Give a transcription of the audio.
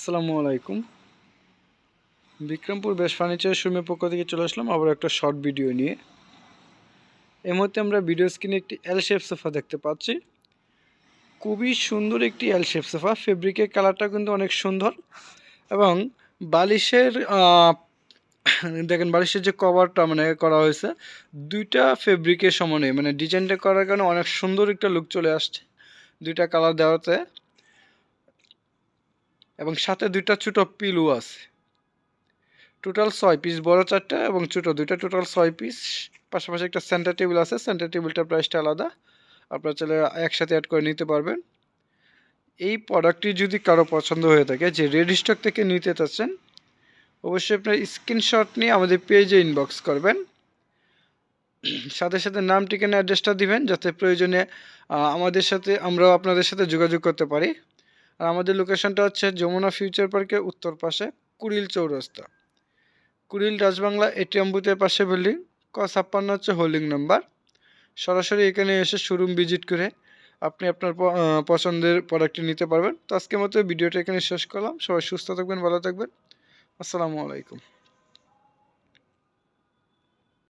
আসসালামু আলাইকুম। বিক্রমপুর বেশ ফার্নিচার শোরুমের পক্ষ থেকে চলে আসলাম আবার একটা শর্ট ভিডিও নিয়ে। এই মুহূর্তে আমরা ভিডিও স্ক্রিনে একটি এল শেপ সোফা দেখতে পাচ্ছি। খুবই সুন্দর একটি এল শেপ সোফা ফেব্রিকের কালারটা কিন্তু অনেক সুন্দর এবং বালিশের দেখেন বালিশের যে কভারটা মানে করা হয়েছে, দুইটা ফেব্রিকের সমানে মানে ডিজাইনটা করার কারণে অনেক সুন্দর একটা লুক চলে আসছে। দুইটা কালার দেওয়াতে। এবং সাথে দুইটা ছোট পিলু আছে। টোটাল ছয় পিস বড় চারটা এবং ছোট দুইটা। টোটাল ছয় পিস পাশাপাশি একটা সেন্টার টেবিল আছে। সেন্টার টেবিলটার প্রাইসটা আলাদা। আপনারা চাইলে একসাথে অ্যাড করে নিতে পারবেন। এই প্রোডাক্টটি যদি কারও পছন্দ হয়ে থাকে, যে রেড স্টক থেকে নিতে চাচ্ছেন, অবশ্যই আপনার স্ক্রিনশট নিয়ে আমাদের পেজে ইনবক্স করবেন। সাথে সাথে নাম, ঠিকানা অ্যাড্রেসটা দিবেন, যাতে প্রয়োজনে আমাদের সাথে, আমরাও আপনাদের সাথে যোগাযোগ করতে পারি। আর আমাদের লোকেশনটা হচ্ছে যমুনা ফিউচার পার্কের উত্তর পাশে কুড়িল চৌরাস্তা। কুড়িল রাজবাংলা এটিএম বুথের পাশে বিল্ডিং ক ছাপ্পান্ন হচ্ছে হোল্ডিং নাম্বার সরাসরি এখানে এসে শোরুম ভিজিট করে আপনি আপনার পছন্দের প্রোডাক্টটি নিতে পারবেন। তো আজকের মতো ভিডিওটা এখানে শেষ করলাম। সবাই সুস্থ থাকবেন, ভালো থাকবেন। আসসালামু আলাইকুম।